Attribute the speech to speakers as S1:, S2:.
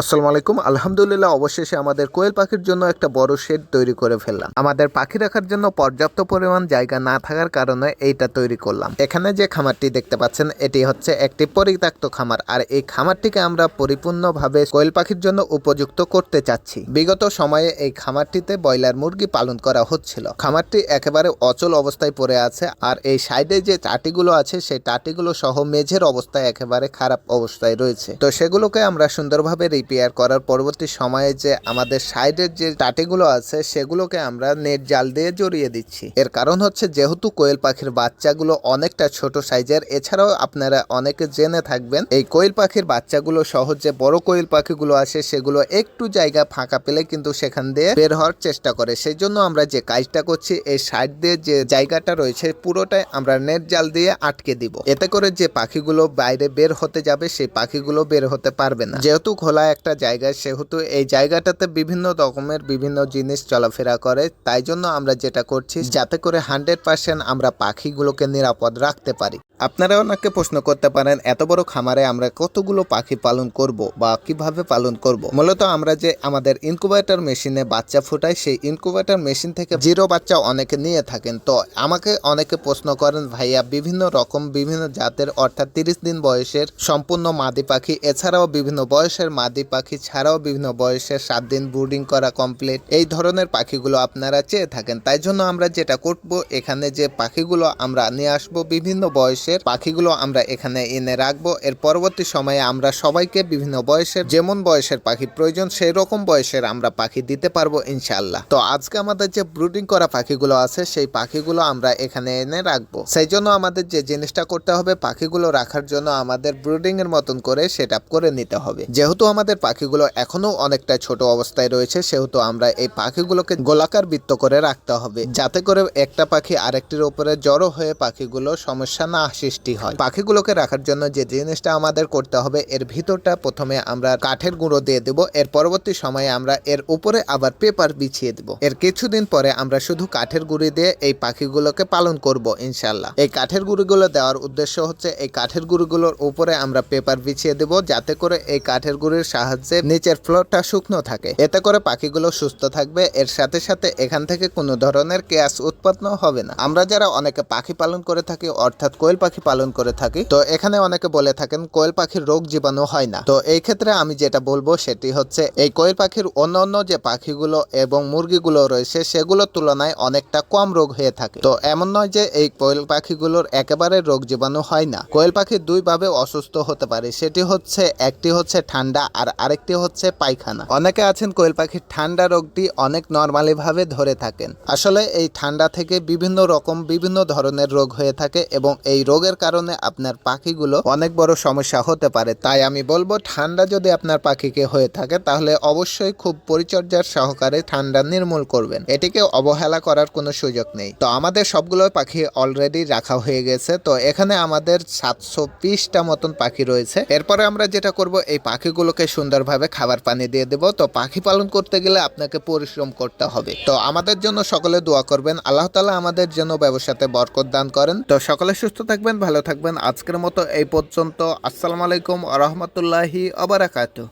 S1: আসসালামু আলাইকুম। আলহামদুলিল্লাহ, অবশেষে আমাদের কোয়েল পাখির জন্য একটা বড় শেড তৈরি করে ফেললাম। আমাদের পাখি রাখার জন্য পর্যাপ্ত পরিমাণ জায়গা না থাকার কারণে এইটা তৈরি করলাম। এখানে যে খামারটি দেখতে পাচ্ছেন, এটি হচ্ছে একটি পরিত্যক্ত খামার। আর এই খামারটিকে আমরা পরিপূর্ণভাবে কোয়েল পাখির জন্য উপযুক্ত করতে চাচ্ছি। বিগত সময়ে এই খামারটিতে ব্রয়লার মুরগি পালন করা হচ্ছিল। খামারটি একেবারে অচল অবস্থায় পড়ে আছে আর এই সাইডে যে টাটিগুলো আছে, সেই টাটিগুলো সহ মেঝের অবস্থায় একেবারে খারাপ অবস্থায় রয়েছে। তো সেগুলোকে আমরা সুন্দরভাবে রিপেয়ার করার পরবর্তী সময়ে যে আমাদের সাইডের যে টাটিগুলো আছে, সেগুলোকে আমরা নেট জাল দিয়ে জড়িয়ে দিচ্ছি। এর কারণ হচ্ছে যেহেতু কোয়েল পাখির বাচ্চাগুলো অনেকটা ছোট সাইজের, এছাড়াও আপনারা অনেকে জেনে থাকবেন, এই কোয়েল পাখির বাচ্চাগুলো সহ যে বড় কোয়েল পাখিগুলো আসে, সেগুলো একটু জায়গা ফাঁকা পেলে কিন্তু সেখান দিয়ে বের হওয়ার চেষ্টা করে। সেই জন্য আমরা যে কাজটা করছি, এই সাইড দিয়ে যে জায়গাটা রয়েছে, পুরোটাই আমরা নেট জাল দিয়ে আটকে দিব। এতে করে যে পাখিগুলো বাইরে বের হতে যাবে, সেই পাখিগুলো বের হতে পারবে না। যেহেতু খোলা একটা জায়গা, সেহেতু এই জায়গাটাতে বিভিন্ন রকমের বিভিন্ন জিনিস চলাফেরা করে। তাই জন্য আমরা যেটা করছি, যাতে করে হান্ড্রেড পার্সেন্ট আমরা পাখিগুলোকে নিরাপদ রাখতে পারি। আপনারা ওনাকে প্রশ্ন করতে পারেন, এত বড় খামারে আমরা কতগুলো পাখি পালন করব বা কীভাবে পালন করব? মূলত আমরা যে আমাদের ইনকুবেটর মেশিনে বাচ্চা ফুটাই, সেই ইনকুবেটর মেশিন থেকে জিরো বাচ্চা অনেকে নিয়ে থাকেন। তো আমাকে অনেকে প্রশ্ন করেন, ভাইয়া, বিভিন্ন রকম, বিভিন্ন জাতের অর্থাৎ তিরিশ দিন বয়সের সম্পূর্ণ মাদি পাখি, এছাড়াও বিভিন্ন বয়সের মাদি পাখি ছাড়াও বিভিন্ন বয়সের সাত দিন ব্রুডিং করা কমপ্লিট এই ধরনের পাখিগুলো আপনারা চেয়ে থাকেন। তাই জন্য আমরা যেটা করব, এখানে যে পাখিগুলো আমরা নিয়ে আসব, বিভিন্ন বয়সের পাখিগুলো আমরা এখানে এনে রাখব। এর পরবর্তী সময়ে আমরা সবাইকে বিভিন্ন বয়সের, যেমন বয়সের পাখি প্রয়োজন, সেই রকম বয়সের আমরা পাখি দিতে পারব ইনশাল্লাহ তো আজকে আমাদের যে ব্রুডিং করা পাখিগুলো আছে, সেই পাখিগুলো আমরা এখানে এনে রাখব। সেই জন্য আমাদের যে জিনিসটা করতে হবে, পাখিগুলো রাখার জন্য আমাদের ব্রুডিং এর মতন করে সেট করে নিতে হবে। যেহেতু আমাদের পাখিগুলো এখনও অনেকটা ছোট অবস্থায় রয়েছে, সেহেতু আমরা এই পাখিগুলোকে গোলাকার বৃত্ত করে রাখতে হবে। যাতে করে একটা পাখি আরেকটির উপরে জড়ো হয়ে পাখিগুলো সমস্যা না সৃষ্টি হয়। পাখিগুলোকে রাখার জন্য যে জিনিসটা আমাদের করতে হবে, এর ভিতরটা প্রথমে আমরা কাঠের গুঁড়ো দিয়ে দেব, এর পরবর্তী সময়ে আমরা এর উপরে আবার পেপার বিছিয়ে দেব। এর কিছুদিন পরে আমরা শুধু কাঠের গুঁড়ি দিয়ে এই পাখিগুলোকে পালন করব ইনশাল্লাহ এই কাঠের গুঁড়িগুলো দেওয়ার উদ্দেশ্য হচ্ছে, এই কাঠের গুঁড়িগুলোর উপরে আমরা পেপার বিছিয়ে দেব, যাতে করে এই কাঠের গুঁড়ির সাহায্যে নিচের ফ্লোরটা শুকনো থাকে। এতে করে পাখিগুলো সুস্থ থাকবে। এর সাথে সাথে এখান থেকে কোনো ধরনের গ্যাস উৎপন্ন হবে না। আমরা যারা অনেকে পাখি পালন করে থাকি, অর্থাৎ কোয়েল পাখি পালন করে থাকি, তো এখানে অনেকে বলে থাকেন কোয়েল পাখির রোগ জীবাণু হয় না। তো এই ক্ষেত্রে আমি যেটা বলব সেটি হচ্ছে, এই কোয়েল পাখির অন্য অন্য যে পাখিগুলো এবং মুরগিগুলো রয়েছে, সেগুলোর তুলনায় অনেকটা কম রোগ হয়ে থাকে। তো এমন নয় যে এই কোয়েল পাখিগুলোর একেবারে রোগ জীবাণু হয় না। কোয়েল পাখি দুইভাবে অসুস্থ হতে পারে। সেটি হচ্ছে, একটি হচ্ছে ঠান্ডা আর আরেকটি হচ্ছে পায়খানা। অনেকে আছেন কোয়েল পাখির ঠান্ডা রোগটি অনেক নর্মালি ভাবে ধরে থাকেন। আসলে এই ঠান্ডা থেকে বিভিন্ন রকম বিভিন্ন ধরনের রোগ হয়ে থাকে এবং এই রোগের কারণে আপনার পাখিগুলো অনেক বড় সমস্যা হতে পারে। তাই আমি বলব, ঠান্ডা যদি আপনার পাখিকে হয়ে থাকে, তাহলে অবশ্যই খুব পরিচর্যার সহকারে ঠান্ডা নির্মূল করবেন। এটিকে অবহেলা করার কোনো সুযোগ নেই। তো আমাদের সবগুলো পাখি অলরেডি রাখা হয়ে গেছে। তো এখানে আমাদের সাতশো পিসটা মতন পাখি রয়েছে। এরপরে আমরা যেটা করব, এই পাখিগুলোকে সুন্দরভাবে খাবার পানি দিয়ে দেব। তো পাখি পালন করতে গেলে আপনাকে পরিশ্রম করতে হবে। তো আমাদের জন্য সকলে দোয়া করবেন। আল্লাহ তালা আমাদের জন্য ব্যবসাতে বরকত দান করেন। তো সকলে সুস্থ থাকবেন, ভালো থাকবেন। আজকের মতো এই পর্যন্ত। আসসালামু আলাইকুম আ রহমতুল্লাহি আবরাকাতু